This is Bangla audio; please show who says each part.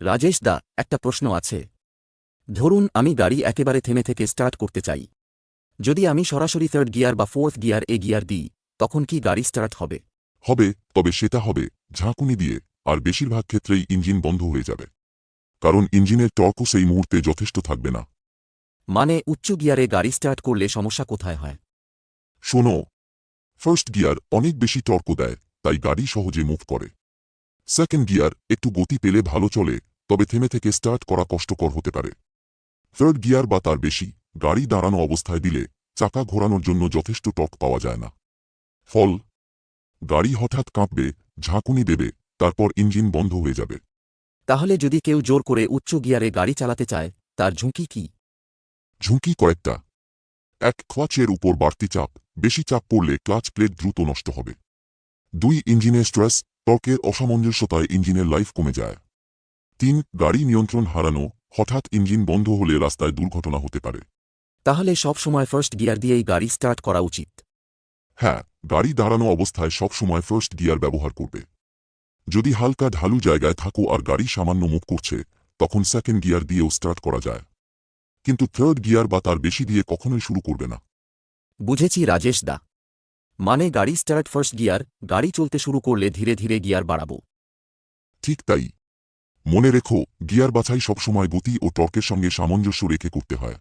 Speaker 1: রাজেশ দা একটা প্রশ্ন আছে। ধরুন আমি গাড়ি একেবারে থেমে থেকে স্টার্ট করতে চাই। যদি আমি সরাসরি থার্ড গিয়ার বা ফোর্থ গিয়ার এ গিয়ার দিই তখন কি গাড়ি স্টার্ট হবে?
Speaker 2: হবে তবে সেটা হবে ঝাঁকুনি দিয়ে আর বেশিরভাগ ক্ষেত্রেই ইঞ্জিন বন্ধ হয়ে যাবে। কারণ ইঞ্জিনের টর্কও সেই মুহূর্তে যথেষ্ট থাকবে না।
Speaker 1: মানে উচ্চ গিয়ারে গাড়ি স্টার্ট করলে সমস্যা কোথায় হয়?
Speaker 2: শোনো ফার্স্ট গিয়ার অনেক বেশি টর্ক দেয় তাই গাড়ি সহজে মুভ করে। সেকেন্ড গিয়ার একটু গতি পেলে ভালো চলে তবে থেমে থেকে স্টার্ট করা কষ্টকর হতে পারে। থার্ড গিয়ার বা তার বেশি গাড়ি দাঁড়ানো অবস্থায় দিলে চাকা ঘোরানোর জন্য যথেষ্ট টক পাওয়া যায় না। ফল গাড়ি হঠাৎ কাঁপবে ঝাঁকুনি দেবে তারপর ইঞ্জিন বন্ধ হয়ে যাবে।
Speaker 1: তাহলে যদি কেউ জোর করে উচ্চ গিয়ারে গাড়ি চালাতে চায় তার ঝুঁকি কি?
Speaker 2: ঝুঁকি কয়েকটা। এক ক্লাচের উপর বাড়তি চাপ বেশি চাপ পড়লে ক্লাচ প্লেট দ্রুত নষ্ট হবে। দুই ইঞ্জিনের স্ট্রেস টর্কের অসামঞ্জস্যতায় ইঞ্জিনের লাইফ কমে যায়। তিন গাড়ি নিয়ন্ত্রণ হারানো হঠাৎ ইঞ্জিন বন্ধ হলে রাস্তায় দুর্ঘটনা হতে পারে।
Speaker 1: তাহলে সব সময় ফার্স্ট গিয়ার দিয়েই গাড়ি স্টার্ট করা উচিত।
Speaker 2: হ্যাঁ গাড়ি দাঁড়ানো অবস্থায় সবসময় ফার্স্ট গিয়ার ব্যবহার করবে। যদি হালকা ঢালু জায়গায় থাকো আর গাড়ি সামান্য মুখ করছে তখন সেকেন্ড গিয়ার দিয়েও স্টার্ট করা যায়। কিন্তু থার্ড গিয়ার বা তার বেশি দিয়ে কখনোই শুরু করবে না।
Speaker 1: বুঝেছি রাজেশ দা। মানে গাড়ি স্টার্ট ফার্স্ট গিয়ার গাড়ি চলতে শুরু করলে ধীরে ধীরে গিয়ার বাড়াবো।
Speaker 2: ঠিক তাই। মনে রেখো গিয়ার বাছাই সবসময় গতি ও টর্কের সঙ্গে সামঞ্জস্য রেখে করতে হয়।